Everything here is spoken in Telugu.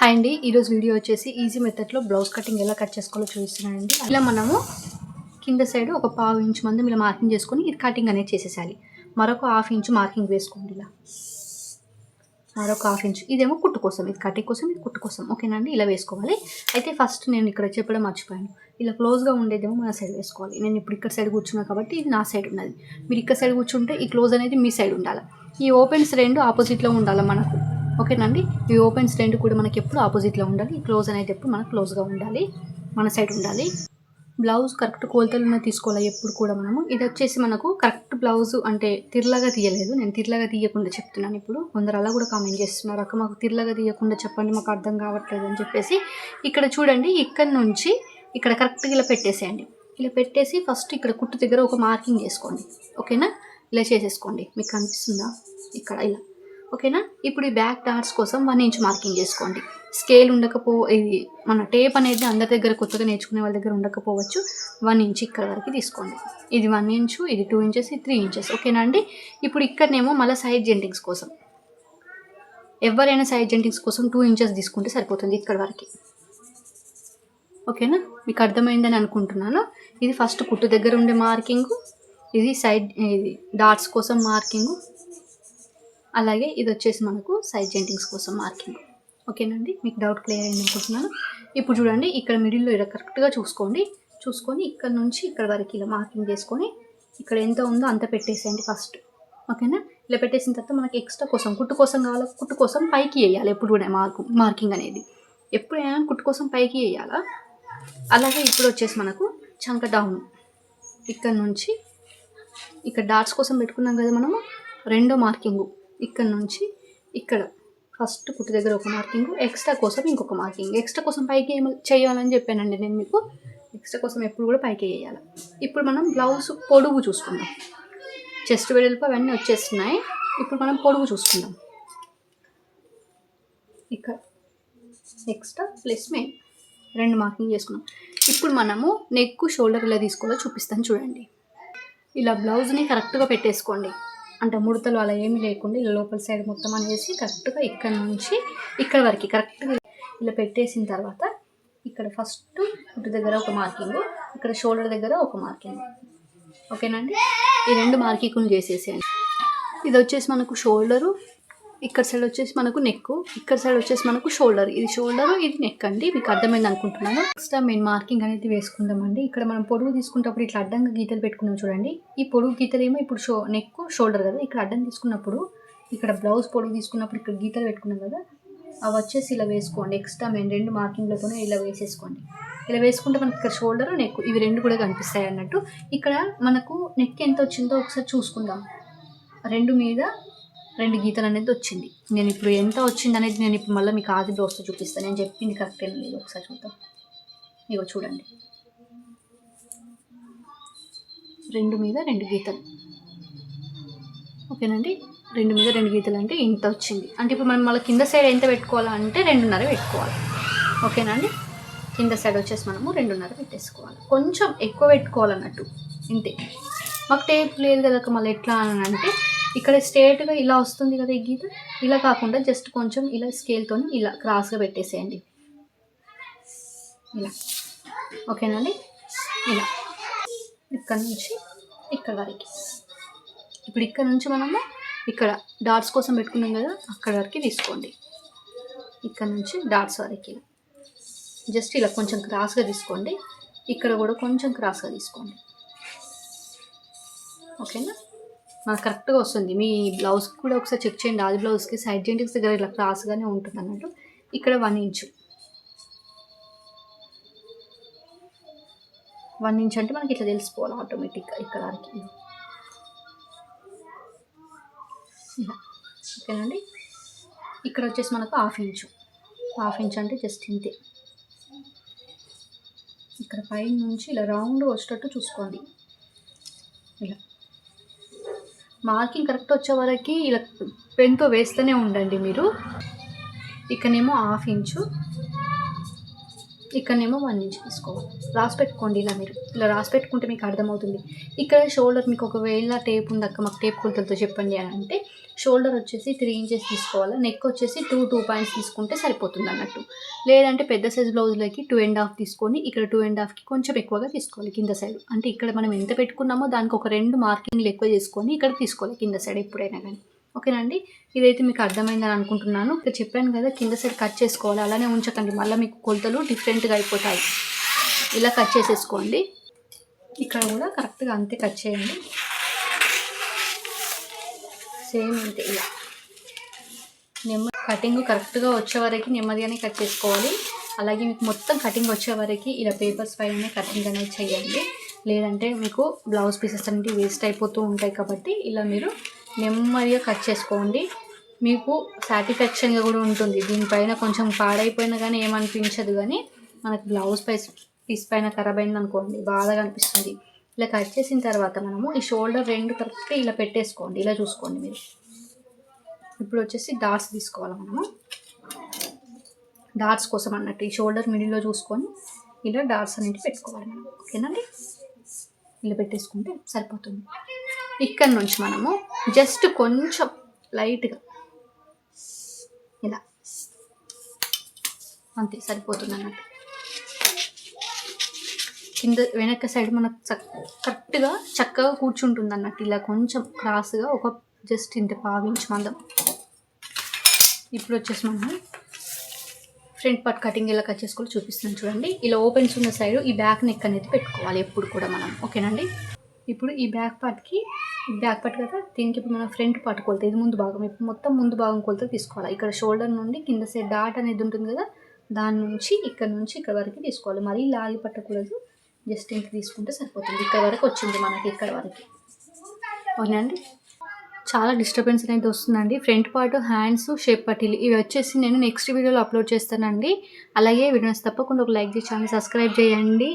హాయ్ అండి ఈరోజు వీడియో వచ్చేసి ఈజీ మెథడ్లో బ్లౌజ్ కటింగ్ ఎలా కట్ చేసుకోవాలో చూపిస్తున్నానండి. ఇలా మనము కింద సైడ్ ఒక పావు ఇంచు మంది ఇలా మార్కింగ్ చేసుకొని ఇది కటింగ్ అనేది చేసేసాలి. మరొక హాఫ్ ఇంచు మార్కింగ్ వేసుకోండి ఇలా. మరొక హాఫ్ ఇంచు. ఇదేమో కుట్టు కోసం ఇది కటింగ్ కోసం ఇది కుట్టు కోసం. ఓకేనండి ఇలా వేసుకోవాలి. అయితే ఫస్ట్ నేను ఇక్కడ చెప్పడం మర్చిపోయాను. ఇలా క్లోజ్గా ఉండేదేమో మన సైడ్ వేసుకోవాలి. నేను ఇప్పుడు ఇక్కడ సైడ్ కూర్చున్నా కాబట్టి ఇది నా సైడ్ ఉన్నది. మీరు ఇక్కడ సైడ్ కూర్చుంటే ఈ క్లోజ్ అనేది మీ సైడ్ ఉండాలి. ఈ ఓపెన్స్ రెండు ఆపోజిట్లో ఉండాలి మనకు. ఓకేనండి? ఈ ఓపెన్స్ స్టెండ్ కూడా మనకి ఎప్పుడు ఆపోజిట్లో ఉండాలి. క్లోజ్ అనేటప్పుడు ఎప్పుడు మనకు క్లోజ్గా ఉండాలి. మన సైడ్ ఉండాలి. బ్లౌజ్ కరెక్ట్ కొలతలను తీసుకోవాలి ఎప్పుడు కూడా మనము? ఇది వచ్చేసి మనకు కరెక్ట్ బ్లౌజ్ అంటే తిరలాగా తీయలేదు. నేను తిర్లాగా తీయకుండా చెప్తున్నాను ఇప్పుడు. కొందరు అలా కూడా కామెంట్ చేస్తున్నారు. అక్క మాకు తిరలాగా తీయకుండా చెప్పండి. మాకు అర్థం కావట్లేదు అని చెప్పేసి. ఇక్కడ చూడండి ఇక్కడ నుంచి ఇక్కడ కరెక్ట్గా ఇలా పెట్టేసేయండి. ఇలా పెట్టేసి ఫస్ట్ ఇక్కడ కుట్టు దగ్గర ఒక మార్కింగ్ చేసుకోండి. ఓకేనా? ఇలా చేసేసుకోండి. మీకు కనిపిస్తుందా? ఇక్కడ ఇలా. ఓకేనా? ఇప్పుడు ఈ బ్యాక్ డాట్స్ కోసం వన్ ఇంచ్ మార్కింగ్ చేసుకోండి. స్కేల్ ఉండకపో ఇది మన టేప్ అనేది అందరి దగ్గర కొత్తగా నేర్చుకునే వాళ్ళ దగ్గర ఉండకపోవచ్చు. వన్ ఇంచ్ ఇక్కడ వరకు తీసుకోండి. ఇది వన్ ఇంచు ఇది టూ ఇంచెస్ ఇది త్రీ ఇంచెస్. ఓకేనా అండి? ఇప్పుడు ఇక్కడనేమో మళ్ళీ సైడ్ జెంటింగ్స్ కోసం. ఎవరైనా సైడ్ జెంటింగ్స్ కోసం టూ ఇంచెస్ తీసుకుంటే సరిపోతుంది ఇక్కడ వరకు. ఓకేనా? మీకు అర్థమైందని అనుకుంటున్నాను. ఇది ఫస్ట్ కుట్టు దగ్గర ఉండే మార్కింగ్. ఇది సైడ్ ఇది డాట్స్ కోసం మార్కింగ్. అలాగే ఇది వచ్చేసి మనకు సైజ్ జెంటింగ్స్ కోసం మార్కింగ్ ఓకేనండి? మీకు డౌట్ క్లియర్ అయింది అనుకుంటున్నాను. ఇప్పుడు చూడండి ఇక్కడ మిడిల్లో ఇలా కరెక్ట్గా చూసుకోండి. చూసుకొని ఇక్కడ నుంచి ఇక్కడ వరకు ఇలా మార్కింగ్ చేసుకొని ఇక్కడ ఎంత ఉందో అంత పెట్టేసేయండి ఫస్ట్ ఓకేనా? ఇలా పెట్టేసిన తర్వాత మనకి ఎక్స్ట్రా కోసం కుట్టు కోసం కావాలి? కుట్టు కోసం పైకి వేయాలి ఎప్పుడు కూడా మార్కు మార్కింగ్ అనేది. ఎప్పుడైనా కుట్టు కోసం పైకి వేయాలా? అలాగే ఇప్పుడు వచ్చేసి మనకు చంక డౌన్ ఇక్కడ నుంచి ఇక్కడ డాట్స్ కోసం పెట్టుకున్నాం కదా మనము రెండో మార్కింగు ఇక్కడ నుంచి ఇక్కడ. ఫస్ట్ కుట్టు దగ్గర ఒక మార్కింగ్ ఎక్స్ట్రా కోసం ఇంకొక మార్కింగ్ ఎక్స్ట్రా కోసం పైకి చేయాలని చెప్పానండి నేను మీకు? ఎక్స్ట్రా కోసం ఎప్పుడు కూడా పైకి వేయాలి. ఇప్పుడు మనం బ్లౌజ్ పొడుగు చూసుకుందాం. చెస్ట్ వెడల్పు అవన్నీ వచ్చేస్తున్నాయి. ఇప్పుడు మనం పొడుగు చూసుకుందాం. ఇక్కడ ఎక్స్ట్రా ప్లస్ మెయిన్ రెండు మార్కింగ్ చేసుకున్నాం. ఇప్పుడు మనము నెక్ షోల్డర్ ఇలా తీసుకోవాలో చూపిస్తాను చూడండి. ఇలా బ్లౌజ్ని కరెక్ట్గా పెట్టేసుకోండి. అంటే ముడతలు అలా ఏమీ లేకుండా ఇలా లోపల సైడ్ మొత్తం అనేసి కరెక్ట్గా ఇక్కడ నుంచి ఇక్కడ వరకు కరెక్ట్గా ఇలా పెట్టేసిన తర్వాత ఇక్కడ ఫస్ట్ ఇటు దగ్గర ఒక మార్కింగ్ ఇక్కడ షోల్డర్ దగ్గర ఒక మార్కింగ్ ఓకేనండి ఈ రెండు మార్కింగ్లు చేసేసేయండి. ఇది వచ్చేసి మనకు షోల్డరు ఇక్కడ సైడ్ వచ్చేసి మనకు నెక్ ఇక్కడ సైడ్ వచ్చేసి మనకు షోల్డర్ ఇది షోల్డర్ ఇది నెక్ అండి. మీకు అర్థమైంది అనుకుంటున్నాను. ఎక్స్ట్రా మెయిన్ మార్కింగ్ అనేది వేసుకుందామండి. ఇక్కడ మనం పొడుగు తీసుకున్నప్పుడు ఇట్లా అడ్డంగా గీతలు పెట్టుకున్నాం చూడండి. ఈ పొడుగు గీతలు ఏమో ఇప్పుడు షో నెక్ షోల్డర్ కదా. ఇక్కడ అడ్డం తీసుకున్నప్పుడు ఇక్కడ బ్లౌజ్ పొడుగు తీసుకున్నప్పుడు ఇక్కడ గీతలు పెట్టుకున్నాం కదా. అవి వచ్చేసి ఇలా వేసుకోండి. ఎక్స్ట్రా మెయిన్ రెండు మార్కింగ్లతోనే ఇలా వేసేసుకోండి. ఇలా వేసుకుంటే మనకి ఇక్కడ షోల్డర్ నెక్ ఇవి రెండు కూడా కనిపిస్తాయి అన్నట్టు. ఇక్కడ మనకు నెక్ ఎంత వచ్చిందో ఒకసారి చూసుకుందాం. రెండు మీద రెండు గీతలు అనేది వచ్చింది. నేను ఇప్పుడు ఎంత వచ్చింది అనేది నేను ఇప్పుడు మళ్ళీ మీకు ఆది దోస్తు చూపిస్తాను. నేను చెప్పింది కరెక్ట్ ఏం లేదు ఒకసారి చూద్దాం. ఇగో చూడండి. రెండు మీద రెండు గీతలు. ఓకేనండి? రెండు మీద రెండు గీతలు అంటే ఇంత వచ్చింది. అంటే ఇప్పుడు మనం మళ్ళీ కింద సైడ్ ఎంత పెట్టుకోవాలంటే రెండున్నర పెట్టుకోవాలి. ఓకేనండి? కింద సైడ్ వచ్చేసి మనము రెండున్నర పెట్టేసుకోవాలి. కొంచెం ఎక్కువ పెట్టుకోవాలన్నట్టు. ఇంతే. మాకు టేప్ లేదు కదా మళ్ళీ ఎట్లా అని అంటే ఇక్కడ స్ట్రేట్గా ఇలా వస్తుంది కదా ఈ గీత? ఇలా కాకుండా జస్ట్ కొంచెం ఇలా స్కేల్తో ఇలా క్రాస్గా పెట్టేసేయండి. ఇలా. ఓకేనండి ఇలా. ఇక్కడ నుంచి ఇక్కడ వరకు. ఇప్పుడు ఇక్కడ నుంచి మనము ఇక్కడ డాట్స్ కోసం పెట్టుకున్నాం కదా అక్కడ వరకు తీసుకోండి. ఇక్కడ నుంచి డాట్స్ వరకు. జస్ట్ ఇలా కొంచెం క్రాస్గా తీసుకోండి. ఇక్కడ కూడా కొంచెం క్రాస్గా తీసుకోండి. ఓకేనా మనకు కరెక్ట్గా వస్తుంది. మీ బ్లౌజ్కి కూడా ఒకసారి చెక్ చేయండి. ఆది బ్లౌజ్కి సైడ్ జెంటిక్స్ దగ్గర ఇలా క్రాస్గానే ఉంటుంది అన్నట్టు. ఇక్కడ వన్ ఇంచు వన్ ఇంచ్ అంటే మనకి ఇట్లా తెలిసిపోవాలి ఆటోమేటిక్గా ఇక్కడ వరకు. ఓకేనండి? ఇక్కడ వచ్చేసి మనకు హాఫ్ ఇంచు హాఫ్ ఇంచ్ అంటే జస్ట్ ఇంతే. ఇక్కడ పైన నుంచి ఇలా రౌండ్ వచ్చేటట్టు చూసుకోండి. ఇలా. మార్కింగ్ కరెక్ట్ వచ్చే వరకు ఇలా పెన్తో వేస్తూనే ఉండండి మీరు. ఇక్కడనేమో హాఫ్ ఇంచు. ఇక్కడనేమో వన్ ఇంచ్ తీసుకోవాలి. రాసి పెట్టుకోండి ఇలా మీరు. ఇలా రాసి పెట్టుకుంటే మీకు అర్థమవుతుంది. ఇక్కడ షోల్డర్ మీకు ఒకవేళ టేప్ ఉందక్క మాకు టేప్ కొలతలతో చెప్పండి అని అంటే షోల్డర్ వచ్చేసి త్రీ ఇంచెస్ తీసుకోవాలి? నెక్ వచ్చేసి టూ టూ పాయింట్స్ తీసుకుంటే సరిపోతుంది అన్నట్టు. లేదంటే పెద్ద సైజ్ బ్లౌజ్లకి టూ అండ్ హాఫ్ తీసుకొని ఇక్కడ టూ అండ్ హాఫ్కి కొంచెం ఎక్కువగా తీసుకోవాలి కింద సైడ్. అంటే ఇక్కడ మనం ఎంత పెట్టుకున్నామో దానికి ఒక రెండు మార్కింగ్లు ఎక్కువ చేసుకొని ఇక్కడ తీసుకోవాలి కింద సైడ్ ఎప్పుడైనా కానీ. ఓకేనండి? ఇదైతే మీకు అర్థమైందని అనుకుంటున్నాను. ఇక్కడ చెప్పాను కదా కింద సైడ్ కట్ చేసుకోవాలి. అలానే ఉంచకండి. మళ్ళీ మీకు కొలతలు డిఫరెంట్గా అయిపోతాయి. ఇలా కట్ చేసేసుకోండి. ఇక్కడ కూడా కరెక్ట్గా అంతే కట్ చేయండి. సేమ్ అంతే ఇలా. నెమ్మ కటింగ్ కరెక్ట్గా వచ్చే వరకు నెమ్మదిగానే కట్ చేసుకోవాలి. అలాగే మీకు మొత్తం కటింగ్ వచ్చే వరకు ఇలా పేపర్స్ పైన కటింగ్ అనేది చేయండి. లేదంటే మీకు బ్లౌజ్ పీసెస్ అనేవి వేస్ట్ అయిపోతూ ఉంటాయి కాబట్టి ఇలా మీరు నెమ్మదిగా కట్ చేసుకోండి. మీకు సాటిస్ఫాక్షన్గా కూడా ఉంటుంది. దీనిపైన కొంచెం పాడైపోయినా కానీ ఏమనిపించదు కానీ మనకు బ్లౌజ్ పైస్ పీస్ పైన ఖరాబ్ అయింది అనుకోండి బాధగా అనిపిస్తుంది. ఇలా కట్ చేసిన తర్వాత మనము ఈ షోల్డర్ రెండు కరెక్ట్ ఇలా పెట్టేసుకోండి. ఇలా చూసుకోండి మీరు. ఇప్పుడు వచ్చేసి డాట్స్ తీసుకోవాలి మనము? డాట్స్ కోసం అన్నట్టు ఈ షోల్డర్ మిడిల్లో చూసుకొని ఇలా డాట్స్ అనేవి పెట్టుకోవాలి మనం. ఓకేనండి ఇలా పెట్టేసుకుంటే సరిపోతుంది. ఇక్కడ నుంచి మనము జస్ట్ కొంచెం లైట్గా. ఇలా. అంతే సరిపోతుంది అన్నట్టు కింద వెనక సైడ్ మనకు కరెక్ట్గా చక్కగా కూర్చుంటుంది అన్నట్టు ఇలా కొంచెం క్రాస్గా ఒక జస్ట్ ఇంత పావించి మందం. ఇప్పుడు వచ్చేసి మనం ఫ్రంట్ పార్ట్ కటింగ్ ఎలా కట్ చేసుకోవాలి చూపిస్తాను చూడండి. ఇలా ఓపెన్స్ ఉన్న సైడ్ ఈ బ్యాక్ నెక్ అనేది పెట్టుకోవాలి ఎప్పుడు కూడా మనం. ఓకేనండి? ఇప్పుడు ఈ బ్యాక్ పార్ట్కి బ్యాక్ పార్ట్ కదా దీనికి ఇప్పుడు మనం ఫ్రంట్ పార్ట్ కొలత ఇది ముందు భాగం. ఇప్పుడు మొత్తం ముందు భాగం కొలత తీసుకోవాలి. ఇక్కడ షోల్డర్ నుండి కింద సైడ్ డాట్ అనేది ఉంటుంది కదా దాని నుంచి ఇక్కడ నుంచి ఇక్కడ వరకు తీసుకోవాలి. మరీ లాగి పట్టకూడదు. జస్ట్ ఇంక తీసుకుంటే సరిపోతుంది. ఇక్కడ వరకు వచ్చింది మనకి ఇక్కడ వరకు. అవునండి చాలా డిస్టర్బెన్స్ అనేది వస్తుందండి. ఫ్రంట్ పార్ట్ హ్యాండ్స్ షేప్ పట్టీలు ఇవి వచ్చేసి నేను నెక్స్ట్ వీడియోలో అప్లోడ్ చేస్తానండి. అలాగే వీడియోస్ తప్పకుండా ఒక లైక్ చేసి ఛానల్ సబ్స్క్రైబ్ చేయండి.